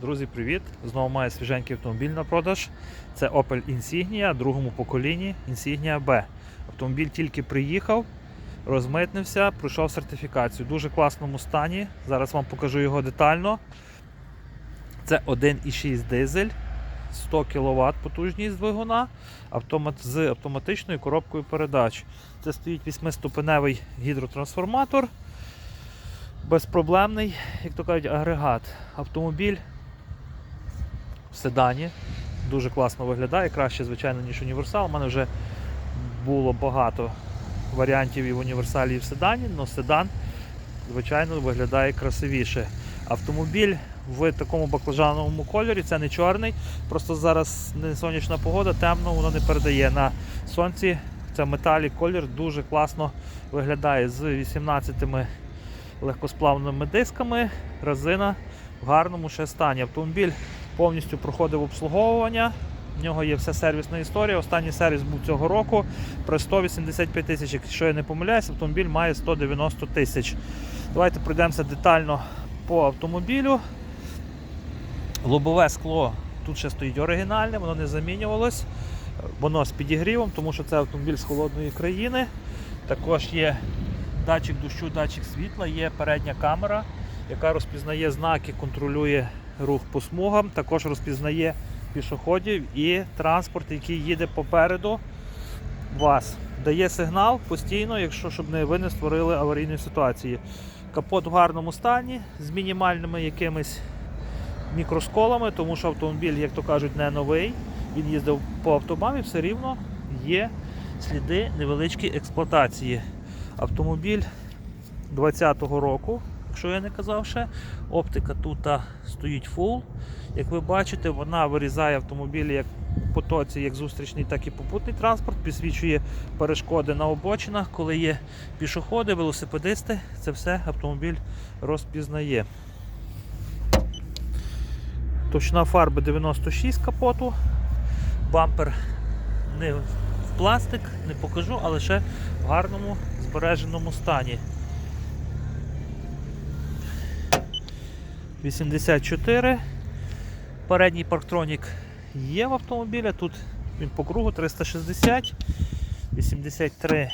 Друзі, привіт! Знову маю свіженький автомобіль на продаж. Це Opel Insignia другому поколінні Insignia B. Автомобіль тільки приїхав, розмитнився, пройшов сертифікацію. В дуже класному стані. Зараз вам покажу його детально. Це 1,6 дизель, 100 кВт потужність двигуна автомат з автоматичною коробкою передач. Це стоїть 8-ступеневий гідротрансформатор. Безпроблемний, як то кажуть, агрегат. Автомобіль в седані. Дуже класно виглядає, краще, звичайно, ніж універсал. У мене вже було багато варіантів і в універсалі, і в седані, але седан, звичайно, виглядає красивіше. Автомобіль в такому баклажановому кольорі, це не чорний, просто зараз не сонячна погода, темно, воно не передає на сонці. Це металік колір дуже класно виглядає з 18 легкосплавними дисками, резина в гарному ще стані. Автомобіль повністю проходив обслуговування. В нього є вся сервісна історія. Останній сервіс був цього року при 185 тисяч. Якщо я не помиляюсь, автомобіль має 190 тисяч. Давайте пройдемося детально по автомобілю. Лобове скло тут ще стоїть оригінальне, воно не замінювалось. Воно з підігрівом, тому що це автомобіль з холодної країни. Також є датчик дощу, датчик світла, є передня камера, яка розпізнає знаки, контролює рух по смугам, також розпізнає пішоходів і транспорт, який їде попереду вас. Дає сигнал постійно, якщо щоб ви не створили аварійної ситуації. Капот в гарному стані з мінімальними якимись мікросколами, тому що автомобіль, як то кажуть, не новий. Він їздив по автобамі, все рівно є сліди невеличкої експлуатації. Автомобіль 20-го року, якщо я не казав ще, оптика тут стоїть фул. Як ви бачите, вона вирізає автомобілі як потоці, як зустрічний, так і попутний транспорт, підсвічує перешкоди на обочинах, коли є пішоходи, велосипедисти, це все автомобіль розпізнає. Товщина фарби 96 капоту, бампер не в пластик, не покажу, але ще в гарному збереженому стані. 84. Передній парктронік є в автомобілі. Тут він по кругу 360, 83,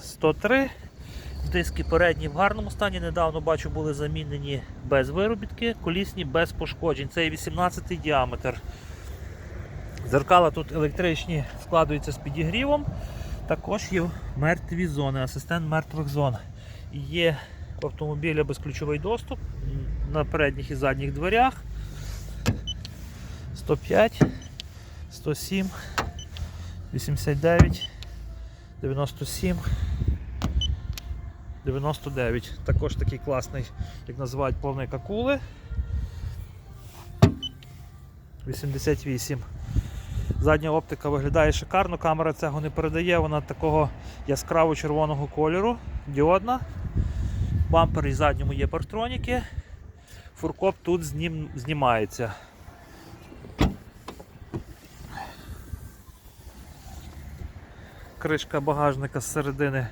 103. Диски передні в гарному стані. Недавно бачу, були замінені без виробітки, колісні без пошкоджень. Це 18 діаметр. Зеркала тут електричні складуються з підігрівом. Також є мертві зони, асистент мертвих зон. Є в автомобіля безключовий доступ на передніх і задніх дверях. 105, 107, 89, 97, 99. Також такий класний, як називають плавник акули. 88. Задня оптика виглядає шикарно, камера цього не передає, вона такого яскраво червоного кольору, діодна. Бампер і задньому є партроніки. Фуркоп тут знім, знімається. Кришка багажника з середини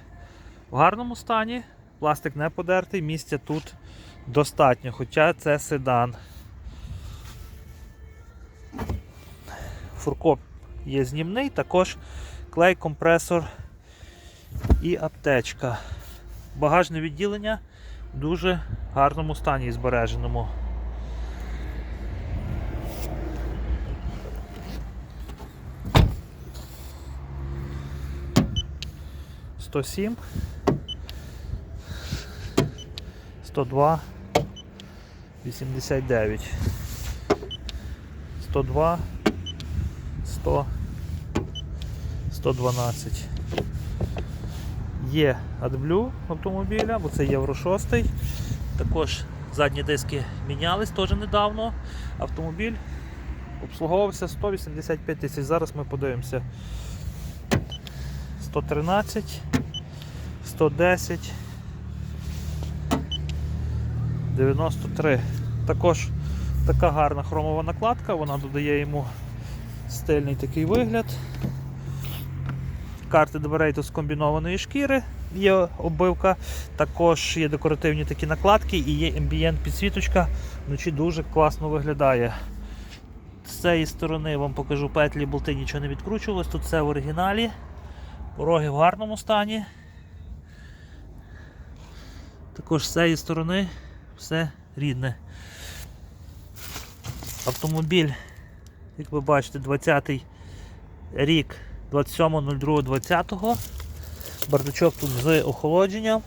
в гарному стані, пластик не подертий, місця тут достатньо, хоча це седан. Фуркоп є знімний, також клей, компресор і аптечка. Багажне відділення дуже гарному стані і збереженому. Сто сім, сто два, вісімдесят дев'ять, сто два, сто, сто дванадцять. Є AdBlue автомобіля, бо це Євро 6. Також задні диски мінялись теж недавно. Автомобіль обслуговувався 185 тисяч. Зараз ми подивимося. 113, 110, 93. Також така гарна хромова накладка, вона додає йому стильний такий вигляд карти дверей тут з комбінованої шкіри. Є оббивка, також є декоративні такі накладки і є ембієнт підсвіточка. Вночі дуже класно виглядає. З цієї сторони вам покажу петлі, болти нічого не відкручувалось. Тут все в оригіналі. Пороги в гарному стані. Також з цієї сторони все рідне. Автомобіль, як ви бачите, 20-й рік 27.02.20. Бардачок тут з охолодженням.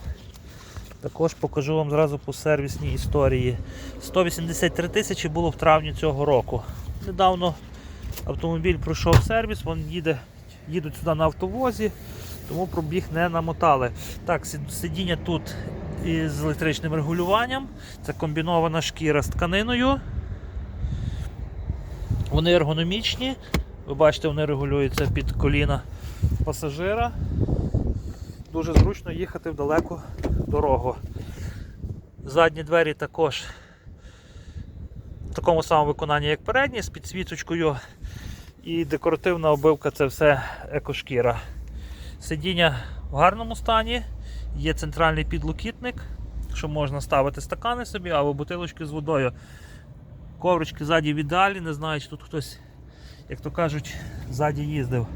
Також покажу вам зразу по сервісній історії. 183 тисячі було в травні цього року. Недавно автомобіль пройшов сервіс, він їде, їдуть сюди на автовозі, тому пробіг не намотали. Так, сидіння тут із електричним регулюванням. Це комбінована шкіра з тканиною. Вони ергономічні. Ви бачите, вони регулюються під коліна пасажира. Дуже зручно їхати в далеку дорогу. Задні двері також в такому самому виконанні, як передні, з підсвіточкою. І декоративна обивка це все екошкіра. Сидіння в гарному стані, є центральний підлокітник, що можна ставити стакани собі або бутилочки з водою. Коврички ззаді в ідеалі, не знаю, чи тут хтось, як то кажуть, ззаді їздив.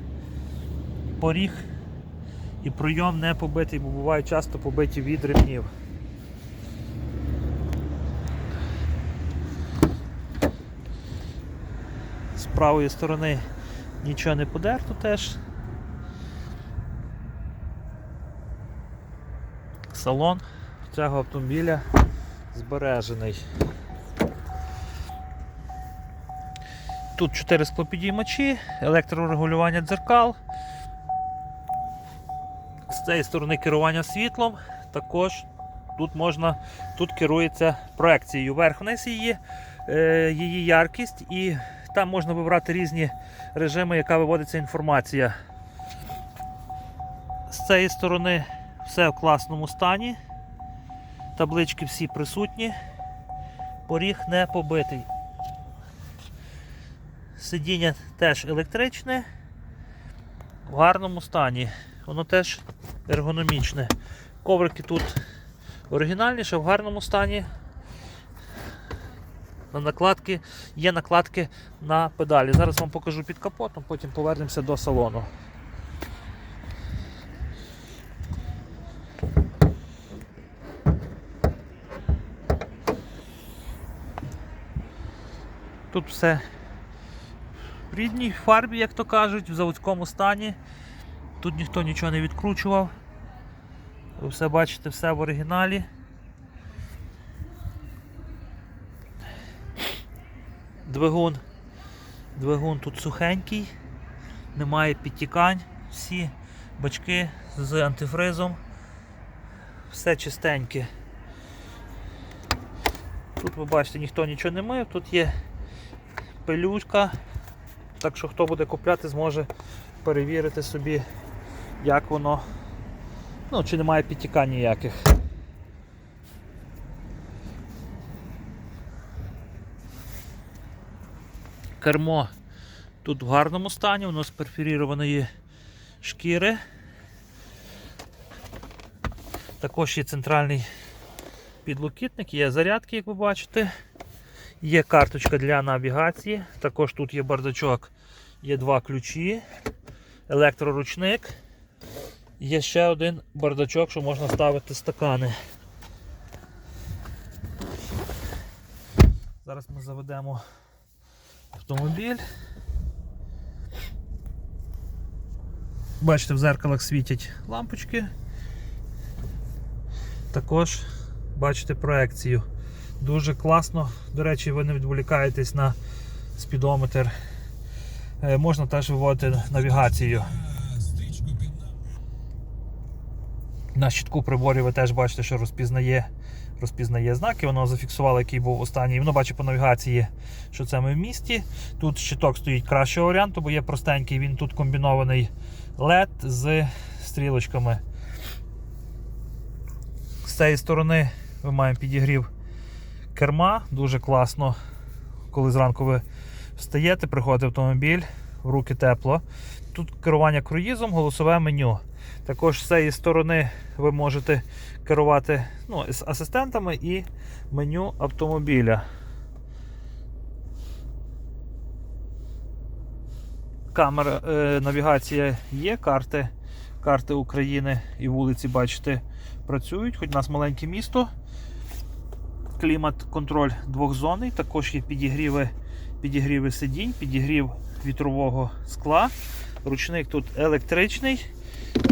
Поріг і пройом не побитий, бо бувають часто побиті від ремнів. З правої сторони нічого не подерто теж. Салон цього автомобіля збережений. Тут 4 склопідіймачі, електрорегулювання дзеркал. З цієї сторони керування світлом. Також тут можна, тут керується проекцією. Верх-вниз її, е, її яркість, і там можна вибрати різні режими, яка виводиться інформація. З цієї сторони все в класному стані. Таблички всі присутні. Поріг не побитий. Сидіння теж електричне, в гарному стані. Воно теж ергономічне. Коврики тут оригінальні, ще в гарному стані. На накладки, є накладки на педалі. Зараз вам покажу під капотом, потім повернемося до салону. Тут все в рідній фарбі, як то кажуть, в заводському стані. Тут ніхто нічого не відкручував. Ви все бачите, все в оригіналі. Двигун. Двигун тут сухенький, немає підтікань, всі бачки з антифризом. Все чистеньке. Тут ви бачите, ніхто нічого не мив, тут є пилюшка. Так що хто буде купляти, зможе перевірити собі, як воно. Ну, чи немає підтікань ніяких. Кермо тут в гарному стані, воно з перфорірованої шкіри. Також є центральний підлокітник, є зарядки, як ви бачите. Є карточка для навігації. Також тут є бардачок, є два ключі, електроручник. Є ще один бардачок, що можна ставити стакани. Зараз ми заведемо автомобіль. Бачите, в зеркалах світять лампочки. Також бачите проекцію. Дуже класно. До речі, ви не відволікаєтесь на спідометр. Е, Можна теж виводити навігацію. На щитку приборів ви теж бачите, що розпізнає, розпізнає знаки, воно зафіксувало, який був останній. Воно бачить по навігації, що це ми в місті. Тут щиток стоїть кращого варіанту, бо є простенький, він тут комбінований LED з стрілочками. З цієї сторони ми маємо підігрів керма, дуже класно. Коли зранку ви встаєте, приходить автомобіль, в руки тепло. Тут керування круїзом, голосове меню. Також з цієї сторони ви можете керувати ну, з асистентами і меню автомобіля. Камера е, навігація є, карти, карти України і вулиці, бачите, працюють, хоч у нас маленьке місто. Клімат-контроль двохзонний, також є підігріви, підігріви сидінь, підігрів вітрового скла. Ручник тут електричний.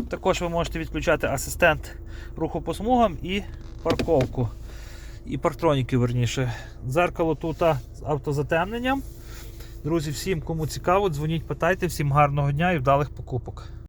Також ви можете відключати асистент руху по смугам і парковку. І партроніки, верніше. Дзеркало тут з автозатемненням. Друзі, всім, кому цікаво, дзвоніть, питайте, всім гарного дня і вдалих покупок.